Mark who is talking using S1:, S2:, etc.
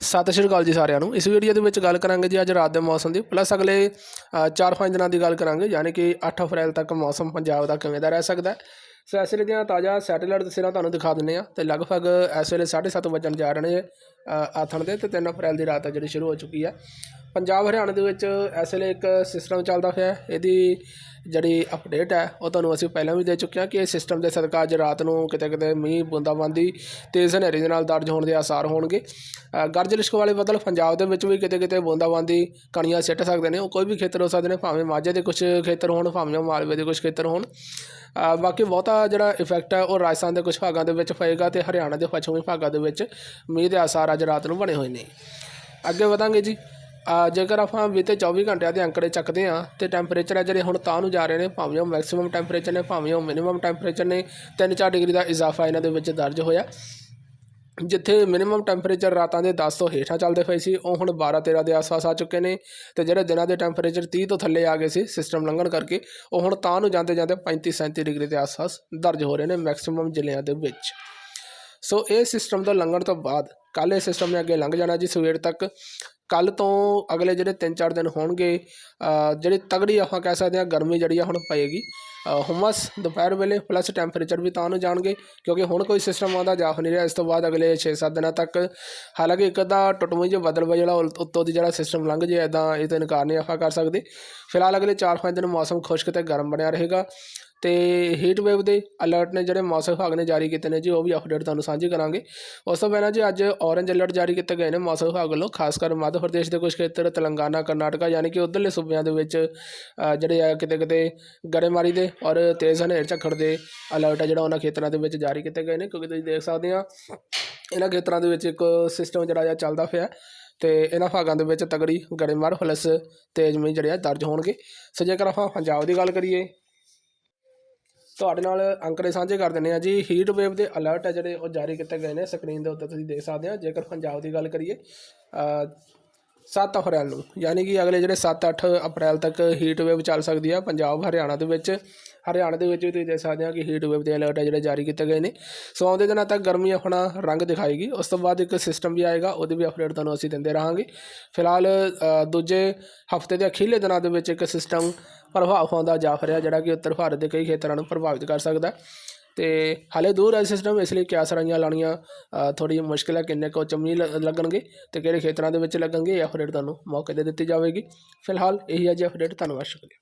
S1: ਸਤਿ ਸ਼੍ਰੀ ਅਕਾਲ ਜੀ ਸਾਰਿਆਂ ਨੂੰ। ਇਸ ਵੀਡੀਓ ਦੇ ਵਿੱਚ ਗੱਲ ਕਰਾਂਗੇ ਜੀ ਅੱਜ ਰਾਤ ਦੇ ਮੌਸਮ ਦੀ। ਪਲੱਸ ਅਗਲੇ 4-5 ਦਿਨਾਂ ਦੀ ਗੱਲ ਕਰਾਂਗੇ, ਯਾਨੀ ਕਿ 8 ਅਪ੍ਰੈਲ ਤੱਕ ਮੌਸਮ ਪੰਜਾਬ ਦਾ ਕਿਵੇਂ ਦਾ ਰਹਿ ਸਕਦਾ ਹੈ। ਸੋ ਇਸ ਵੇਲੇ ਦੀਆਂ ਤਾਜ਼ਾ ਸੈਟੇਲਾਈਟ ਤਸਵੀਰਾਂ ਤੁਹਾਨੂੰ ਦਿਖਾ ਦਿੰਨੇ ਆ ਤੇ ਲਗਭਗ ਇਸ ਵੇਲੇ 7:30 ਵਜਣ ਜਾ ਰਹੇ ਨੇ ਆਥਣ ਦੇ। ਤੇ 3 ਅਪ੍ਰੈਲ ਦੀ ਰਾਤ ਆ ਜਿਹੜੀ ਸ਼ੁਰੂ ਹੋ ਚੁੱਕੀ ਹੈ। ਪੰਜਾਬ ਹਰਿਆਣਾ ਦੇ ਵਿੱਚ ਇਸ ਵੇਲੇ ਇੱਕ ਸਿਸਟਮ ਚੱਲਦਾ ਪਿਆ ਇਹਦੀ ਜਿਹੜੀ ਅਪਡੇਟ ਹੈ, ਉਹ ਤੁਹਾਨੂੰ ਅਸੀਂ ਪਹਿਲਾਂ ਵੀ ਦੇ ਚੁੱਕੇ ਹਾਂ ਕਿ ਇਹ ਸਿਸਟਮ ਦੇ ਸਦਕਾ ਅੱਜ ਰਾਤ ਨੂੰ ਕਿਤੇ ਕਿਤੇ ਮੀਂਹ, ਬੂੰਦਾਬਾਂਦੀ ਤੇਜ਼ ਹਨੇਰੀ ਦੇ ਨਾਲ ਦਰਜ ਹੋਣ ਦੇ ਆਸਾਰ ਹੋਣਗੇ। ਗਰਜ ਲਿਸ਼ਕ ਵਾਲੇ ਬੱਦਲ ਪੰਜਾਬ ਦੇ ਵਿੱਚ ਵੀ ਕਿਤੇ ਕਿਤੇ ਬੂੰਦਾਬਾਂਦੀ, ਕਣੀਆਂ ਸਿੱਟ ਸਕਦੇ ਨੇ, ਉਹ ਕੋਈ ਵੀ ਖੇਤਰ ਹੋ ਸਕਦੇ ਨੇ, ਭਾਵੇਂ ਮਾਝੇ ਦੇ ਕੁਝ ਖੇਤਰ ਹੋਣ, ਭਾਵੇਂ ਮਾਲਵੇ ਦੇ ਕੁਝ ਖੇਤਰ ਹੋਣ। ਬਾਕੀ ਬਹੁਤਾ ਜਿਹੜਾ ਇਫੈਕਟ ਹੈ, ਉਹ ਰਾਜਸਥਾਨ ਦੇ ਕੁਝ ਭਾਗਾਂ ਦੇ ਵਿੱਚ ਪਏਗਾ ਤੇ ਹਰਿਆਣਾ ਦੇ ਪੱਛਮੀ ਭਾਗਾਂ ਦੇ ਵਿੱਚ ਮੀਂਹ ਦੇ ਆਸਾਰ ਅੱਜ ਰਾਤ ਨੂੰ ਬਣੇ ਹੋਏ ਨੇ। ਅੱਗੇ ਵਧਾਂਗੇ ਜੀ। ਜੇਕਰ ਆਪਾਂ ਬੀਤੇ 24 ਘੰਟਿਆਂ ਦੇ ਅੰਕੜੇ ਚੱਕਦੇ ਹਾਂ, ਤੇ ਟੈਂਪਰੇਚਰ ਹੈ ਜਿਹੜੇ ਹੁਣ ਤਾਂ ਨੂੰ ਜਾ ਰਹੇ ਨੇ, ਭਾਵੇਂ ਉਹ ਮੈਕਸਿਮਮ ਟੈਂਪਰੇਚਰ ਨੇ, ਭਾਵੇਂ ਉਹ ਮਿਨੀਮਮ ਟੈਂਪਰੇਚਰ ਨੇ 3-4 ਡਿਗਰੀ ਦਾ ਇਜ਼ਾਫਾ ਇਹਨਾਂ ਦੇ ਵਿੱਚ ਦਰਜ ਹੋਇਆ। ਜਿੱਥੇ ਮਿਨੀਮਮ ਟੈਂਪਰੇਚਰ ਰਾਤਾਂ ਦੇ 10 ਤੋਂ ਹੇਠਾਂ ਚੱਲਦੇ ਪਏ ਸੀ, ਉਹ ਹੁਣ 12-13 ਦੇ ਆਸ-ਪਾਸ ਆ ਚੁੱਕੇ ਨੇ, ਤੇ ਜਿਹੜੇ ਦਿਨਾਂ ਦੇ ਟੈਂਪਰੇਚਰ 30 ਤੋਂ ਥੱਲੇ ਆ ਗਏ ਸੀ ਸਿਸਟਮ ਲੰਘਣ ਕਰਕੇ, ਉਹ ਹੁਣ ਤਾਂ ਨੂੰ ਜਾਂਦੇ ਜਾਂਦੇ 35-37 ਡਿਗਰੀ ਦੇ ਆਸ-ਪਾਸ ਦਰਜ ਹੋ ਰਹੇ ਨੇ ਮੈਕਸਿਮਮ ਜ਼ਿਲ੍ਹਿਆਂ ਦੇ ਵਿੱਚ। ਸੋ ਇਹ ਸਿਸਟਮ ਤੋਂ ਲੰਘਣ ਤੋਂ ਬਾਅਦ, ਕੱਲ੍ਹ ਇਹ ਸਿਸਟਮ ਨੇ ਅੱਗੇ ਲੰਘ ਜਾਣਾ ਜੀ, ਸਵੇਰ ਤੱਕ। ਕੱਲ ਤੋਂ ਅਗਲੇ ਜਿਹੜੇ 3-4 ਦਿਨ ਹੋਣਗੇ ਅ, ਜਿਹੜੀ ਤਗੜੀ ਆਪਾਂ ਕਹਿ ਸਕਦੇ ਹਾਂ ਗਰਮੀ ਜਿਹੜੀ ਆ ਹੁਣ ਪਏਗੀ ਅ, ਹੁਮਸ ਦੁਪਹਿਰ ਵੇਲੇ ਪਲੱਸ ਟੈਂਪਰੇਚਰ ਵੀ ਤਾਂ ਨੂੰ ਜਾਣਗੇ ਕਿਉਂਕਿ ਹੁਣ ਕੋਈ ਸਿਸਟਮ ਆਉਂਦਾ ਜਾਫ ਨਹੀਂ ਰਿਹਾ ਇਸ ਤੋਂ ਬਾਅਦ ਅਗਲੇ 6-7 ਦਿਨਾਂ ਤੱਕ ਹਾਲਾਂਕਿ ਇੱਕ ਅੱਧਾ ਟੁੱਟਵੀਂ ਜਿਹਾ ਬਦਲ ਵਾ ਜਿਹੜਾ ਉਲ- ਉੱਤੋਂ ਦੀ ਜਿਹੜਾ ਸਿਸਟਮ ਲੰਘ ਜੇ ਇਦਾਂ ਇਹ ਤਾਂ ਇਨਕਾਰ ਨਹੀਂ ਆਪਾਂ ਕਰ ਸਕਦੇ। ਫਿਲਹਾਲ ਅਗਲੇ 4-5 ਦਿਨ ਮੌਸਮ ਖੁਸ਼ਕ ਤੇ ਗਰਮ ਬਣਿਆ ਰਹੇਗਾ। ਅਤੇ ਹੀਟ ਵੇਵ ਦੇ ਅਲਰਟ ਨੇ ਜਿਹੜੇ ਮੌਸਮ ਵਿਭਾਗ ਨੇ ਜਾਰੀ ਕੀਤੇ ਨੇ ਜੀ, ਉਹ ਵੀ ਅਪਡੇਟ ਤੁਹਾਨੂੰ ਸਾਂਝੀ ਕਰਾਂਗੇ। ਉਸ ਤੋਂ ਪਹਿਲਾਂ ਜੀ, ਅੱਜ ਔਰੇਂਜ ਅਲਰਟ ਜਾਰੀ ਕੀਤੇ ਗਏ ਨੇ ਮੌਸਮ ਵਿਭਾਗ ਵੱਲੋਂ, ਖਾਸ ਕਰ ਮੱਧ ਪ੍ਰਦੇਸ਼ ਦੇ ਕੁਝ ਖੇਤਰ, ਤੇਲੰਗਾਨਾ, ਕਰਨਾਟਕਾ, ਯਾਨੀ ਕਿ ਉਧਰਲੇ ਸੂਬਿਆਂ ਦੇ ਵਿੱਚ ਜਿਹੜੇ ਆ ਕਿਤੇ ਕਿਤੇ ਗੜੇਮਾਰੀ ਦੇ ਔਰ ਤੇਜ਼ ਹਨੇਰ ਝੱਖੜ ਦੇ ਅਲਰਟ ਆ ਜਿਹੜਾ ਉਹਨਾਂ ਖੇਤਰਾਂ ਦੇ ਵਿੱਚ ਜਾਰੀ ਕੀਤੇ ਗਏ ਨੇ, ਕਿਉਂਕਿ ਤੁਸੀਂ ਦੇਖ ਸਕਦੇ ਆ, ਇਹਨਾਂ ਖੇਤਰਾਂ ਦੇ ਵਿੱਚ ਇੱਕ ਸਿਸਟਮ ਜਿਹੜਾ ਆ ਚੱਲਦਾ ਪਿਆ ਤੇ ਇਹਨਾਂ ਭਾਗਾਂ ਦੇ ਵਿੱਚ ਤਗੜੀ ਗੜੇਮਾਰ ਪਲੱਸ ਤੇਜ਼ ਮੀਂਹ ਜਿਹੜੇ ਆ ਦਰਜ ਹੋਣਗੇ। ਸੋ ਜੇਕਰ ਆਪਾਂ ਪੰਜਾਬ ਦੀ ਗੱਲ ਕਰੀਏ ਤੁਹਾਡੇ ਨਾਲ ਅੰਕੜੇ ਸਾਂਝੇ ਕਰ ਦਿੰਦੇ ਆ ਜੀ। ਹੀਟ ਵੇਵ ਦੇ ਅਲਰਟ ਹੈ ਜਿਹੜੇ ਉਹ ਜਾਰੀ ਕੀਤੇ ਗਏ ਨੇ ਸਕਰੀਨ ਦੇ ਉੱਤੇ ਤੁਸੀਂ ਦੇਖ ਸਕਦੇ ਆ ਜੇਕਰ ਪੰਜਾਬ ਦੀ ਗੱਲ ਕਰੀਏ ਅ, 7 ਅਪ੍ਰੈਲ ਨੂੰ ਯਾਨੀ ਕਿ ਅਗਲੇ ਜਿਹੜੇ 7-8 ਅਪ੍ਰੈਲ ਤੱਕ ਹੀਟ ਵੇਵ ਚੱਲ ਸਕਦੀ ਆ ਪੰਜਾਬ ਹਰਿਆਣਾ ਦੇ ਵਿੱਚ। ਹਰਿਆਣਾ ਦੇ ਵਿੱਚ ਵੀ ਤੁਸੀਂ ਦੇਖ ਸਕਦੇ ਹੋ ਕਿ ਹੀਟ ਵੇਵ ਦੇ ਅਲਰਟ ਹੈ ਜਿਹੜੇ ਜਾਰੀ ਕੀਤੇ ਗਏ ਨੇ। ਸੋ ਆਉਂਦੇ ਦਿਨਾਂ ਤੱਕ ਗਰਮੀ ਆਪਣਾ ਰੰਗ ਦਿਖਾਏਗੀ। ਉਸ ਤੋਂ ਬਾਅਦ ਇੱਕ ਸਿਸਟਮ ਵੀ ਆਏਗਾ, ਉਹਦੀ ਵੀ ਅਪਡੇਟ ਤੁਹਾਨੂੰ ਅਸੀਂ ਦਿੰਦੇ ਰਹਾਂਗੇ। ਫਿਲਹਾਲ ਦੂਜੇ ਹਫ਼ਤੇ ਦੇ ਅਖੀਰਲੇ ਦਿਨਾਂ ਦੇ ਵਿੱਚ ਇੱਕ ਸਿਸਟਮ ਪ੍ਰਭਾਵ ਪਾਉਂਦਾ ਜਾ ਰਿਹਾ ਜਿਹੜਾ ਕਿ ਉੱਤਰ ਭਾਰਤ ਦੇ ਕਈ ਖੇਤਰਾਂ ਨੂੰ ਪ੍ਰਭਾਵਿਤ ਕਰ ਸਕਦਾ ਹੈ। ਤੇ ਹਾਲੇ ਦੂਰ ਹੈ ਸਿਸਟਮ ਇਸ ਲਈ ਕਿਆ ਸਰਾਈਆਂ ਲਾਣੀਆਂ ਥੋੜੀ ਮੁਸ਼ਕਿਲ ਹੈ, ਕਿੰਨੇ ਕੁ ਚਮੀ ਲੱਗਣਗੇ ਤੇ ਕਿਹੜੇ ਖੇਤਰਾਂ ਦੇ ਵਿੱਚ ਲੱਗਣਗੇ, ਇਹ ਅਪਡੇਟ ਤੁਹਾਨੂੰ ਮੌਕੇ ਤੇ ਦਿੱਤੀ ਜਾਵੇਗੀ। ਫਿਲਹਾਲ ਇਹੀ ਹੈ ਜੀ ਅਪਡੇਟ ਧੰਨਵਾਦ, ਸ਼ੁਕਰੀਆ।